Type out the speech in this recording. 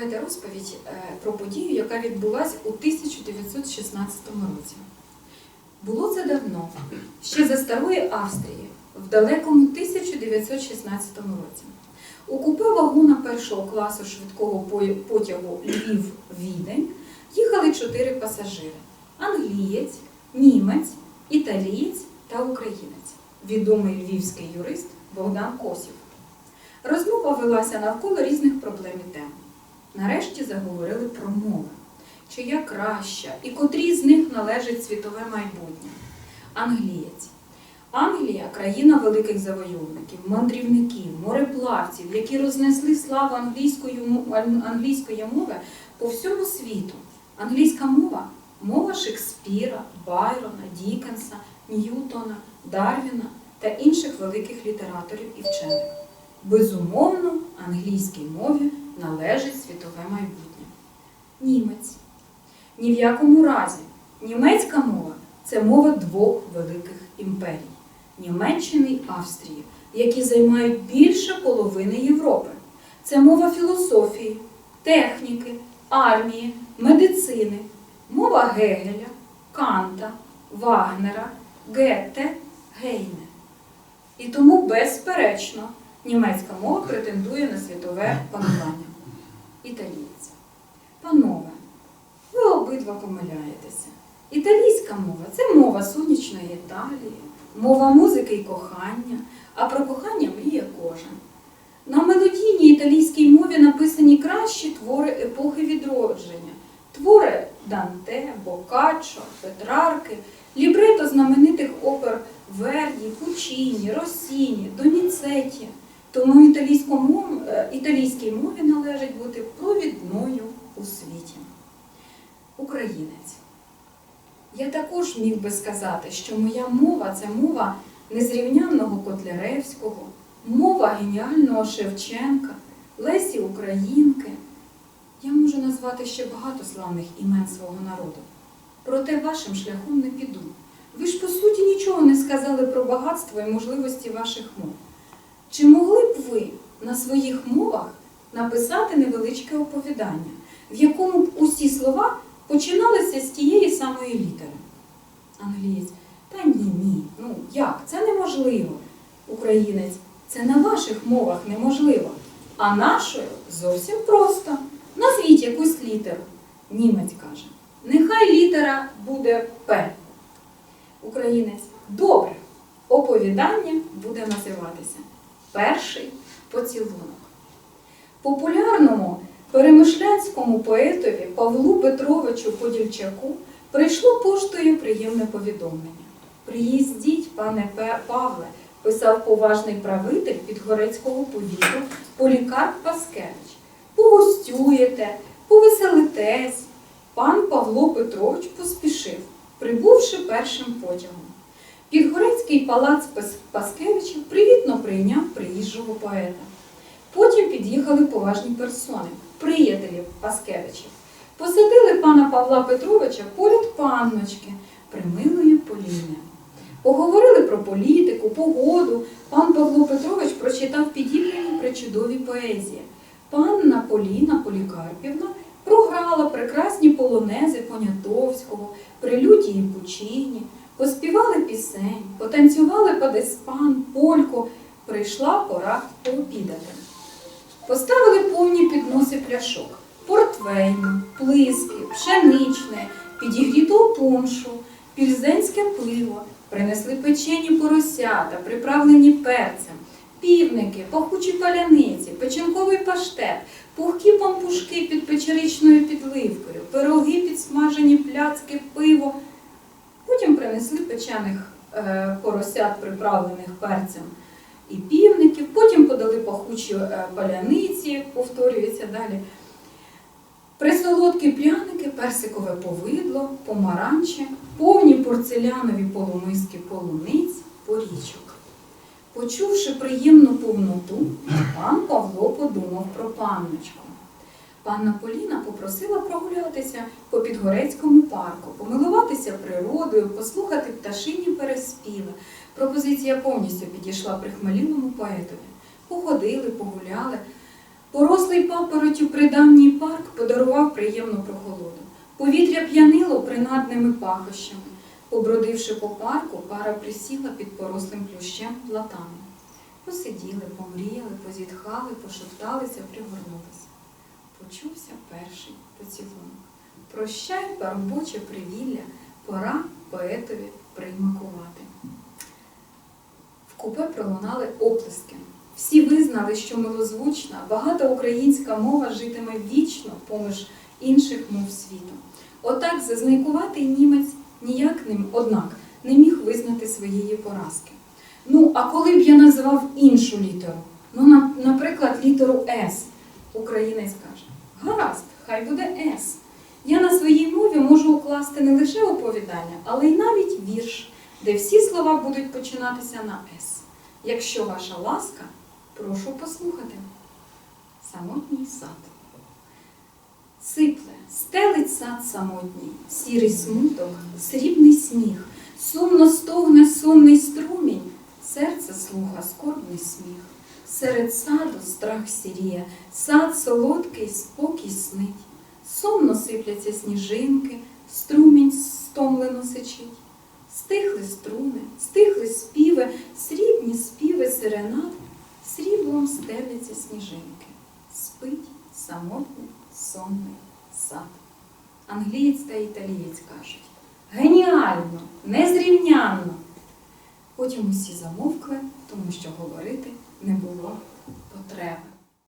послухайте розповідь е, про подію, яка відбулася у 1916 році. Було це давно, ще за старої Австрії, в далекому 1916 році. У купе вагона першого класу швидкого потягу Львів-Відень їхали чотири пасажири: англієць, німець, італієць та українець, відомий львівський юрист Богдан Косів. Розмова велася навколо різних проблем і тем. Нарешті заговорили про мови, чия краща і котрі з них належить світове майбутнє. Англієць. Англія країна великих завойовників, мандрівників, мореплавців, які рознесли славу англійської, англійської мови по всьому світу. Англійська мова мова Шекспіра, Байрона, Дікенса, Ньютона, Дарвіна та інших великих літераторів і вчених. Безумовно, англійській мові належить світове майбутнє. Німець. Ні в якому разі. Німецька мова це мова двох великих імперій Німеччини й Австрії, які займають більше половини Європи. Це мова філософії, техніки, армії, медицини, мова Гегеля, Канта, Вагнера, Гетте, Гейне. І тому, безперечно, німецька мова претендує на світове панування. Італієць. Панове, ви обидва помиляєтеся. Італійська мова це мова сонячної Італії, мова музики і кохання, а про кохання мріє кожен. На мелодійній італійській мові написані кращі твори епохи відродження, твори Данте, Боккаччо, Петрарки, лібрето знаменитих опер Верді, Пучіні, Росіні, Доніцеті. Тому е, італійській мові належить бути провідною у світі. Українець. Я також міг би сказати, що моя мова це мова незрівнянного Котляревського, мова геніального Шевченка, Лесі Українки. Я можу назвати ще багато славних імен свого народу. Проте вашим шляхом не піду. Ви ж по суті нічого не сказали про багатство і можливості ваших мов. Чи могли б ви на своїх мовах написати невеличке оповідання, в якому б усі слова починалися з тієї самої літери? Англієць. Та ні, ні. Ну як? Це неможливо. Українець. Це на ваших мовах неможливо. А нашою зовсім просто. Назвіть якусь літеру. Німець каже. Нехай літера буде П. Українець. Добре. Оповідання буде називатися Перший поцілунок. Популярному перемишлянському поетові Павлу Петровичу Подільчаку прийшло поштою приємне повідомлення. Приїздіть, пане Павле, писав поважний правитель Підгорецького повіту Полікарп Паскевич. Погостюєте, повеселитесь. Пан Павло Петрович поспішив, прибувши першим потягом. Підгорецький палац Пас- Паскевича привітно прийняв приїжджого поета. Потім під'їхали поважні персони, приятелів Паскевичів. Посадили пана Павла Петровича поряд панночки, примилої Поліни. Поговорили про політику, погоду. Пан Павло Петрович прочитав підібрані причудові поезії. Панна Поліна Полікарпівна програла прекрасні полонези Понятовського, прелюдії потанцювали падеспан, польку. Прийшла пора пообідати. Поставили повні підноси пляшок, портвейну, плиски, пшеничне, підігрітого пуншу, пільзенське пиво, принесли печені поросята, приправлені перцем, півники, пахучі паляниці, печінковий паштет, пухкі пампушки під печеричною підливкою, пироги підсмажені пляцки, пиво. Потім принесли печених поросят, приправлених перцем і півників, потім подали пахучі е, паляниці, повторюється далі. Присолодкі пряники, персикове повидло, помаранчі, повні порцелянові полумиски полуниць, порічок. Почувши приємну повноту, пан Павло подумав про панночку. Панна Поліна попросила прогулятися по Підгорецькому парку, помилуватися природою, послухати пташині переспіви. Пропозиція повністю підійшла прихмелілому поетові. Походили, погуляли. Порослий папоротю придавній парк подарував приємну прохолоду. Повітря п'янило принадними пахощами. Побродивши по парку, пара присіла під порослим плющем платами. Посиділи, помріяли, позітхали, пошепталися, пригорнулися. Почувся перший поцілунок. Прощай, парубоче привілля, пора поетові примакувати. В купе пролунали оплески. Всі визнали, що милозвучна, багата українська мова житиме вічно поміж інших мов світу. Отак зазнайкуватий німець ніяк ним, однак, не міг визнати своєї поразки. Ну, а коли б я назвав іншу літеру, ну, наприклад, літеру С, українець каже, гаразд, хай буде С. Я на своїй мові можу укласти не лише оповідання, але й навіть вірш, де всі слова будуть починатися на С. Якщо ваша ласка, прошу послухати. Самотній сад. Сипле, стелить сад самотній, сірий смуток, срібний сніг, сумно стогне сонний струмінь, серце слуха скорбний сміх. Серед саду страх сіріє, сад солодкий, спокій сипляться сніжинки, струмінь стомлено сичить. Стихли струни, стихли співи, срібні співи серенад, сріблом стеляться сніжинки. Спить самотний сонний сад. Англієць та італієць кажуть геніально, незрівнянно. Потім усі замовкли, тому що говорити не було потреби.